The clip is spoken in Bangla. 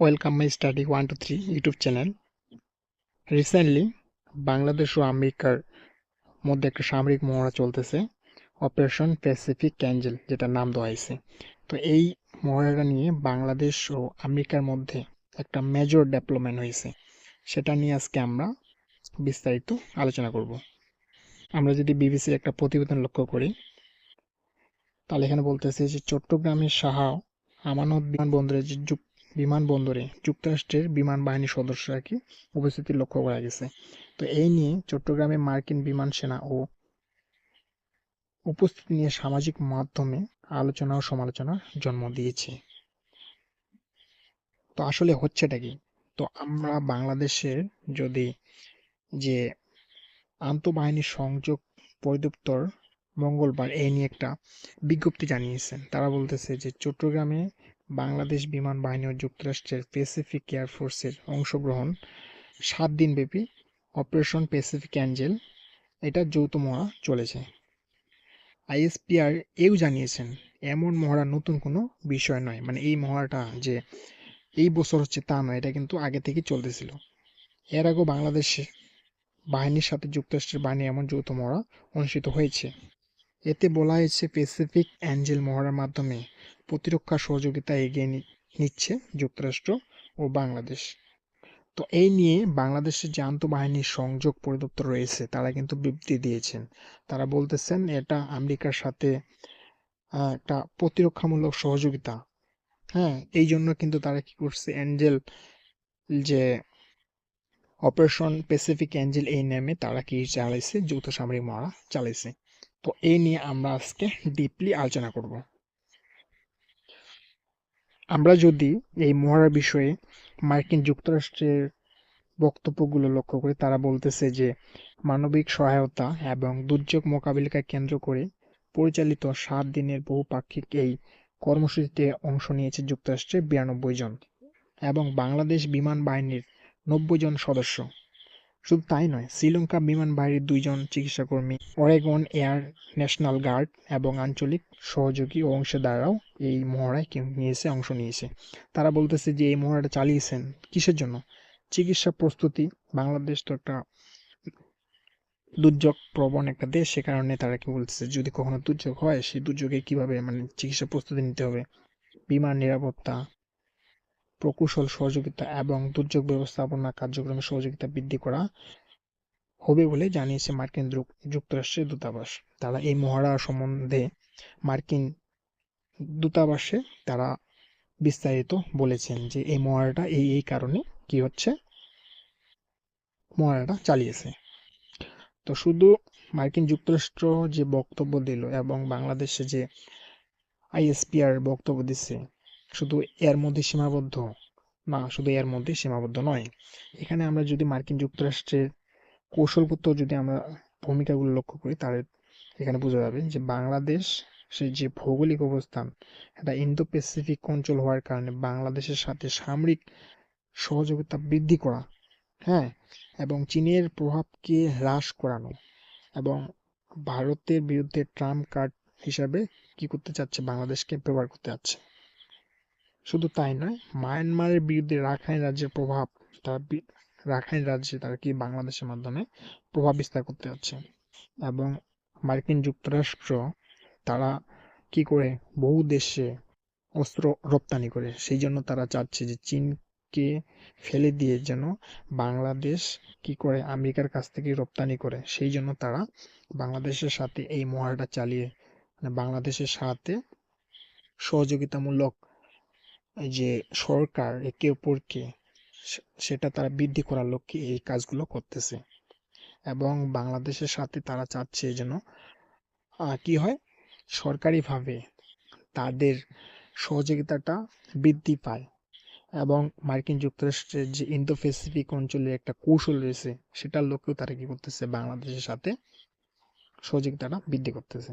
Welcome my study one two three YouTube channel recently Bangladesh ও আমেরিকার মধ্যে একটা সামরিক মহড়া চলতেছে অপারেশন প্যাসিফিক ক্যাঞ্জেল যেটা নাম দেওয়া হয়েছে। তো এই মহড়াটা নিয়ে বাংলাদেশ ও আমেরিকার মধ্যে একটা মেজর ডেভেলপমেন্ট হয়েছে। সেটা নিয়ে আজকে আমরা বিস্তারিত আলোচনা করব। আমরা যদি বিবিসির একটা প্রতিবেদন লক্ষ্য করি, তাহলে এখানে বলতেছে যে চট্টগ্রামের সাহা আমানত বিমানবন্দরে যে যুক- বিমানবন্দরে যুক্তরাষ্ট্রের বিমান বাহিনীর সদস্যরা কি উপস্থিতি লক্ষ্য করা গেছে? তো এই নিয়ে চট্টগ্রামে মার্কিন বিমান সেনা ও উপস্থিতি নিয়ে সামাজিক মাধ্যমে আলোচনা ও সমালোচনার জন্ম দিয়েছে। তো আসলে হচ্ছেটা কি? তো আমরা বাংলাদেশের যদি যে আন্তঃবাহিনী সংযোগ পরিদপ্তর মঙ্গলবার এই নিয়ে একটা বিজ্ঞপ্তি জানিয়েছেন। তারা বলতেছে যে চট্টগ্রামে বাংলাদেশ বিমান বাহিনী ও যুক্তরাষ্ট্রের প্যাসিফিক এয়ারফোর্সের অংশগ্রহণ, সাত দিনব্যাপী অপারেশন প্যাসিফিক অ্যাঞ্জেল এটা যৌথ মহড়া চলেছে। আইএসপিআর এও জানিয়েছেন, এমন মহড়া নতুন কোনো বিষয় নয়। মানে এই মহড়াটা যে এই বছর হচ্ছে তা নয়, এটা কিন্তু আগে থেকে চলতেছিল। এর আগেও বাংলাদেশে বাহিনীর সাথে যুক্তরাষ্ট্রের বাহিনী এমন যৌথ মহড়া অনুষ্ঠিত হয়েছে। এতে বলা হয়েছে প্যাসিফিক অ্যাঞ্জেল মহড়ার মাধ্যমে প্রতিরক্ষা সহযোগিতা এগিয়ে নিচ্ছে যুক্তরাষ্ট্র ও বাংলাদেশ। তো এই নিয়ে বাংলাদেশের যে আন্তঃবাহিনী সংযোগ পরিদপ্তর রয়েছে, তারা কিন্তু বিবৃতি দিয়েছেন। তারা বলতেছেন এটা আমেরিকার সাথে একটা প্রতিরক্ষামূলক সহযোগিতা। হ্যাঁ এই জন্য কিন্তু তারা কি করছে অ্যাঞ্জেল যে অপারেশন প্যাসিফিক অ্যাঞ্জেল এই নামে তারা কি চালাইছে, যৌথ সামরিক মহড়া চালাইছে। তো এই নিয়ে আমরা আজকে ডিপলি আলোচনা করব। আমরা যদি এই মহড়ার বিষয়ে মার্কিন যুক্তরাষ্ট্রের বক্তব্যগুলো লক্ষ্য করি, তারা বলতেছে যে মানবিক সহায়তা এবং দুর্যোগ মোকাবিলাকে কেন্দ্র করে পরিচালিত সাত দিনের বহুপাক্ষিক এই কর্মসূচিতে অংশ নিয়েছে যুক্তরাষ্ট্রের বিরানব্বই জন এবং বাংলাদেশ বিমান বাহিনীর নব্বই জন সদস্য। শুধু তাই নয়, শ্রীলঙ্কা বিমান বাহিনীর দুইজন চিকিৎসাকর্মী অরেগন এয়ার ন্যাশনাল গার্ড এবং আঞ্চলিক সহযোগী ও অংশীদাররাও এই মহড়ায় নিয়েছে, অংশ নিয়েছে। তারা বলতেছে যে এই মহড়াটা চালিয়েছেন কিসের জন্য? চিকিৎসা প্রস্তুতি, বাংলাদেশ তো একটা দুর্যোগ প্রবণ একটা দেশ, সে কারণে তারা কি বলছে যদি কখনো দুর্যোগ হয়, সেই দুর্যোগে কীভাবে মানে চিকিৎসা প্রস্তুতি নিতে হবে? বিমান নিরাপত্তা প্রকৌশল সহযোগিতা এবং দুর্যোগ ব্যবস্থাপনা কার্যক্রমে সহযোগিতা বৃদ্ধি করা হবে বলে জানিয়েছে মার্কিন যুক- যুক্তরাষ্ট্রের দূতাবাস। তারা এই মহড়া সম্বন্ধে মার্কিন দূতাবাসে তারা বিস্তারিত বলেছেন যে এই মহড়াটা এই এই কারণে কি হচ্ছে। মহড়াটা চালিয়েছে। তো শুধু মার্কিন যুক্তরাষ্ট্র যে বক্তব্য দিল এবং বাংলাদেশে যে আইএসপিআর বক্তব্য দিচ্ছে শুধু এর মধ্যে সীমাবদ্ধ না, শুধু এর মধ্যে সীমাবদ্ধ নয়। এখানে আমরা যদি মার্কিন যুক্তরাষ্ট্রের কৌশলগত যদি আমরা ভূমিকাগুলো লক্ষ্য করি, তাহলে এখানে বোঝা যাবে যে বাংলাদেশ সে যে ভৌগোলিক অবস্থান, এটা ইন্দো প্যাসিফিক অঞ্চল হওয়ার কারণে বাংলাদেশের সাথে সামরিক সহযোগিতা বৃদ্ধি করা হ্যাঁ এবং চীনের প্রভাবকে হ্রাস করানো এবং ভারতের বিরুদ্ধে ট্রাম্প কার্ড হিসাবে কি করতে চাচ্ছে, বাংলাদেশকে ব্যবহার করতে যাচ্ছে শুধু তাই নয়, মায়ানমারের বিরুদ্ধে রাখাইন রাজ্যের প্রভাব, তারা রাখাইন রাজ্যে তারা কি বাংলাদেশের মাধ্যমে প্রভাব বিস্তার করতে যাচ্ছে এবং মার্কিন যুক্তরাষ্ট্র তারা কি করে বহু দেশে অস্ত্র রপ্তানি করে, সেই জন্য তারা চাচ্ছে যে চীনকে ফেলে দিয়ে যেন বাংলাদেশ কি করে আমেরিকার কাছ থেকে রপ্তানি করে, সেই জন্য তারা বাংলাদেশের সাথে এই মহড়াটা চালিয়ে মানে বাংলাদেশের সাথে সহযোগিতামূলক যে সরকার, একে অপরকে সেটা তারা বৃদ্ধি করার লক্ষ্যে এই কাজগুলো করতেছে। এবং বাংলাদেশের সাথে তারা চাচ্ছে যেন কি হয়? সরকারিভাবে তাদের সহযোগিতাটা বৃদ্ধি পায়। এবং মার্কিন যুক্তরাষ্ট্রের যে ইন্দো প্যাসিফিক অঞ্চলে একটা কৌশল রয়েছে, সেটার লক্ষ্যেও তারা কি করতেছে? বাংলাদেশের সাথে সহযোগিতাটা বৃদ্ধি করতেছে।